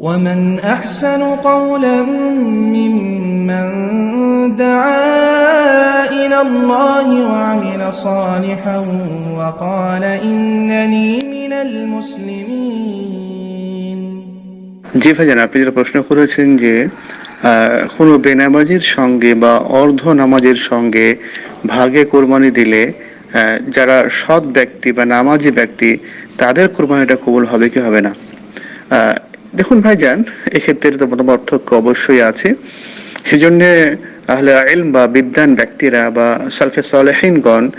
ومن أحسن قولا ممن دعا إلى الله وعمل صالحا وقال إنني من المسلمين জি ভাইজান আপনি যেটা প্রশ্ন করেছেন যে আহ, কোনো বেনামাজির সঙ্গে বা অর্ধ নামাজের সঙ্গে ভাগে কোরবানি দিলে আহ, যারা সৎ ব্যক্তি বা নামাজি ব্যক্তি তাদের কোরবানিটা কবুল হবে কি হবে না আহ, দেখুন ভাইজান, এক্ষেত্রে তো মতো পার্থক্য অবশ্যই আছে। সেজন্য আহলে ইলম বা বিদ্যান ব্যক্তিরা বা সালফে সালেহিনগণ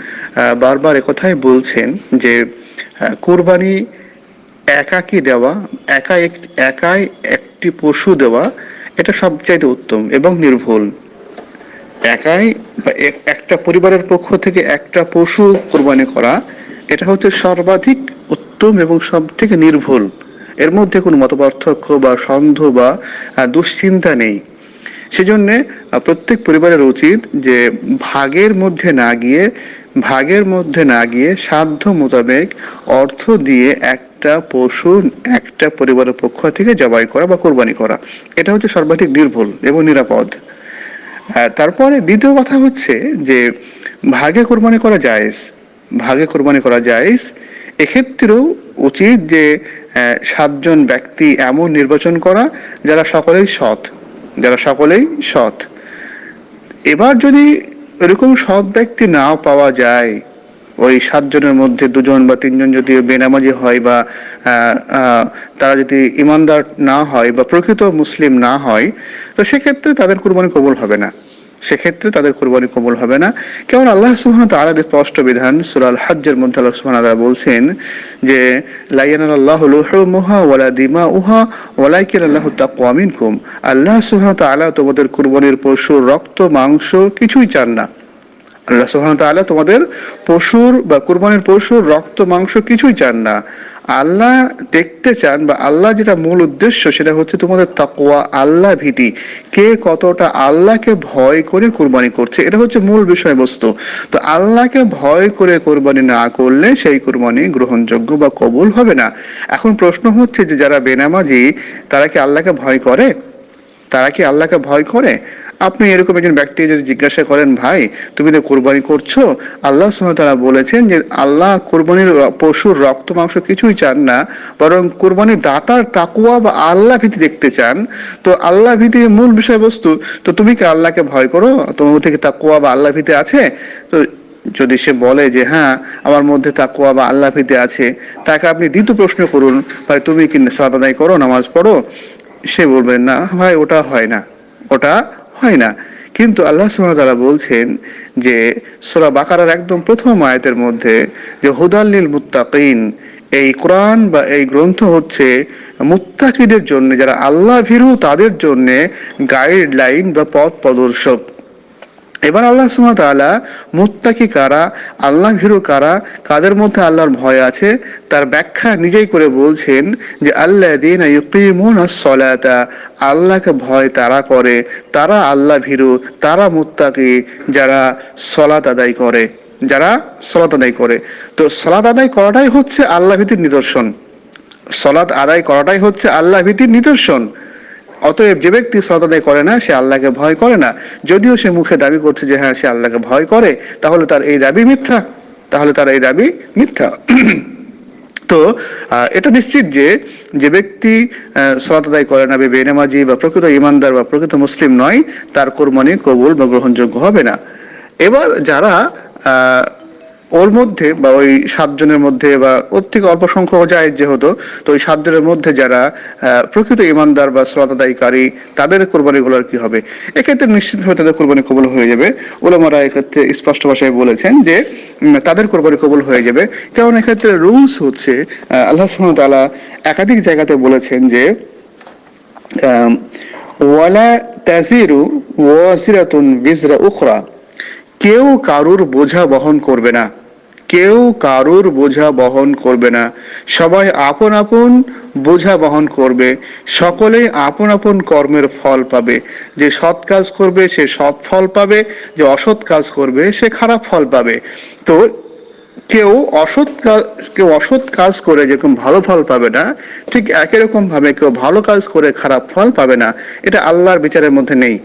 বারবার একথাই বলছেন যে কোরবানি একাকি দেওয়া এক- একাই একটি পশু দেওয়া, এটা সবচাইতে উত্তম এবং নির্ভুল। একাই একটা পরিবারের পক্ষ থেকে একটা পশু কোরবানি করা, এটা হচ্ছে সর্বাধিক উত্তম এবং সব থেকে নির্ভুল। এর মধ্যে কোনো মতপার্থক্য বা সন্দেহ বা দুশ্চিন্তা নেই। সেজন্য প্রত্যেক পরিবারের উচিত যে ভাগের মধ্যে না গিয়ে, ভাগের মধ্যে না গিয়ে সাধ্য মোতাবেক অর্থ দিয়ে একটা পশু একটা পরিবারের পক্ষ থেকে জবাই করা বা কোরবানি করা। এটা হচ্ছে সর্বাধিক নির্ভুল এবং নিরাপদ। তারপরে দ্বিতীয় কথা হচ্ছে যে ভাগে কোরবানি করা জায়েজ। ভাগে কোরবানি করা জায়েজ। এক্ষেত্রেও উচিত যে সাতজন ব্যক্তি এমন নির্বাচন করা যারা সকলেই সৎ, যারা সকলেই সৎ। এবার যদি এরকম সৎ ব্যক্তি নাও পাওয়া যায়, ওই সাতজনের মধ্যে দুজন বা তিনজন যদি বেনামাজি হয় বা তারা যদি ইমানদার না হয় বা প্রকৃত মুসলিম না হয়, তো সেক্ষেত্রে তাদের কুরবানি কবুল হবে না। সেক্ষেত্রে তাদের কুরবানি কবুল হবে না। কেমন আল্লাহ সুবহানাহু ওয়া তাআলার স্পষ্ট বিধান সূরা আল হজ্জের মধ্যে আল্লাহ ওয়া তাআলা বলছেন যে, লা ইয়ানালাল্লাহু লুহুমুহা ওয়ালা দিমাউহা ওয়ালাকিন আল্লাহু তাকওয়া মিনকুম। আল্লাহ সুবহানাহু ওয়া তাআলা তোমাদের কুরবানির পশুর রক্ত, মাংস কিছুই চান না। আল্লাহ সুবহানাহু ওয়া তাআলা তোমাদের পশুর বা কুরবানির পশুর রক্ত, মাংস কিছুই চান না। আল্লাহ দেখতে চান বা আল্লাহ যেটা মূল উদ্দেশ্য, সেটা হচ্ছে তোমাদের তাকওয়া, আল্লাহ ভীতি। কে কতটা আল্লাহকে ভয় করে কুরবানি করছে, এটা হচ্ছে মূল বিষয়বস্তু। তো আল্লাহকে ভয় করে কোরবানি না করলে সেই কোরবানি গ্রহণযোগ্য বা কবুল হবে না। এখন প্রশ্ন হচ্ছে যে যারা বেনামাজি, তারা কি আল্লাহকে ভয় করে? তারা কি আল্লাহকে ভয় করে? আপনি এরকম একজন ব্যক্তি যদি জিজ্ঞাসা করেন, ভাই, তুমি তো কোরবানি করছ। আল্লাহ তারা বলেছেন যে, আল্লাহ কোরবানির পশুর রক্ত মাংস কিছুই চান না, বরং কোরবানির দাতার তাকুয়া বা আল্লাহ ভীতি দেখতে চান। তো আল্লাহ ভীতি মূল বিষয়বস্তু, তো তুমি কি আল্লাহকে ভয় করো? তোমার মধ্যে কি তাকুয়া বা আল্লাহ ভীতি আছে? তো যদি সে বলে যে হ্যাঁ আমার মধ্যে তাকুয়া বা আল্লাহ ভীতি আছে, তাকে আপনি দ্বিতীয় প্রশ্ন করুন, ভাই, তুমি কি আদায় করো, নামাজ পড়ো? সে বলবেন না ভাই, ওটা হয় না। ওটা হয় না। কিন্তু আল্লাহ সুমতালা বলছেন যে সোরা বাকারার একদম প্রথম আয়াতের মধ্যে যে হুদাল্লিল মুত্তাকিন এই কোরআন বা এই গ্রন্থ হচ্ছে মুত্তাকিদের জন্য, যারা আল্লাহ ভীরু তাদের জন্য গাইডলাইন বা পথ প্রদর্শক। এবার আল্লাহ সুমতালা মুত্তাকি কারা, আল্লাহ ভীরু কারা, কাদের মধ্যে আল্লাহর ভয় আছে, তার ব্যাখ্যা নিজেই করে বলছেন যে আল্লাহ দিন সলাতা, আল্লাহকে ভয় তারা করে, তারা আল্লাহ ভীরু, তারা মুত্তাকি, যারা সলাত আদায় করে, যারা সলাত আদায় করে। তো সলাত আদায় করাটাই হচ্ছে আল্লাহ ভীতির নিদর্শন। সলাত আদায় করাটাই হচ্ছে আল্লাহ ভীতির নিদর্শন। অতএব যে ব্যক্তি সলাত আদায় করে না, সে আল্লাহকে ভয় করে না। যদিও সে মুখে দাবি করছে যে হ্যাঁ সে আল্লাহকে ভয় করে, তাহলে তার এই দাবি মিথ্যা। তাহলে তার এই দাবি মিথ্যা। তো এটা নিশ্চিত যে যে ব্যক্তি সলাত আদায় করে না বেনামাজি বা প্রকৃত ইমানদার বা প্রকৃত মুসলিম নয়, তার কোরবানি কবুল বা গ্রহণযোগ্য হবে না। এবার যারা ওর মধ্যে বা ওই সাতজনের মধ্যে বা ওর থেকে অল্প সংখ্যক যায় যেহেতু, তো ওই সাতজনের মধ্যে যারা প্রকৃত ইমানদার বা শ্রদ্ধাদায়ীকারী তাদের কোরবানিগুলোর কি হবে? এক্ষেত্রে নিশ্চিতভাবে তাদের কোরবানি কবুল হয়ে যাবে। ওলামারা এক্ষেত্রে স্পষ্ট ভাষায় বলেছেন যে তাদের কোরবানি কবুল হয়ে যাবে। কারণ এক্ষেত্রে রুলস হচ্ছে আল্লাহ তাআলা একাধিক জায়গাতে বলেছেন যে ওয়ালা তাজিরু ওয়াজিরাতুন বিজরা উখরা। কেউ কারুর বোঝা বহন করবে না। কেউ কারুর বোঝা বহন করবে না। সবাই আপন আপন বোঝা বহন করবে। সকলেই আপন আপন কর্মের ফল পাবে। যে সৎ কাজ করবে, সে সৎ ফল পাবে। যে অসৎ কাজ করবে, সে খারাপ ফল পাবে। তো কেউ অসৎ কাজ কেউ অসৎ কাজ করে যেরকম ভালো ফল পাবে না, ঠিক একই রকম ভাবে কেউ ভালো কাজ করে খারাপ ফল পাবে না। এটা আল্লাহর বিচারের মধ্যে নেই।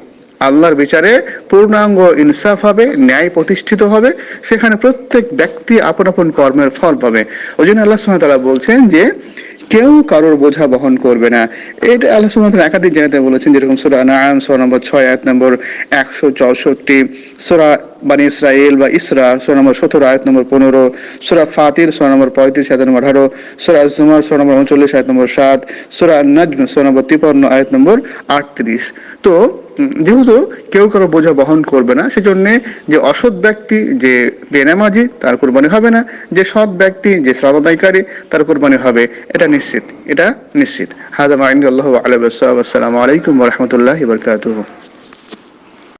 আল্লাহর বিচারে পূর্ণাঙ্গ ইনসাফ হবে, ন্যায় প্রতিষ্ঠিত হবে, সেখানে প্রত্যেক ব্যক্তি আপন আপন কর্মের ফল পাবে। ওই জন্য আল্লাহ সুমতলা বলছেন যে, কেউ কারোর বোঝা বহন করবে না। এটা আল্লাহ সুমতলা একাধিক জায়গাতে বলেছেন, যেরকম সোরা নারায়ণ সোয় নম্বর ছয় এক নম্বর 164 সূরা বানি ইসরায়েল বা ইসরা, সূরা নম্বর 17 আয়াত নম্বর 15 সূরা ফাতির, সূরা নম্বর 35 আয়াত নম্বর 18 সূরা জুমার, সূরা নম্বর 39 আয়াত নম্বর 7 সূরা নাজম, সূরা নম্বর 53 আয়াত নম্বর 38 তো যেহেতু কেউ কারও বোঝা বহন করবে না, সেজন্য যে অসৎ ব্যক্তি, যে বেনামাজি, তার কোরবানি হবে না। যে সৎ ব্যক্তি, যে শ্রাবদায়কারী তার কোরবানি হবে। এটা নিশ্চিত এটা নিশ্চিত। হাজা মাইন্দ আল্লাহ আলাইকুম রাহমাতুল্লাহি বারাকাতুহু।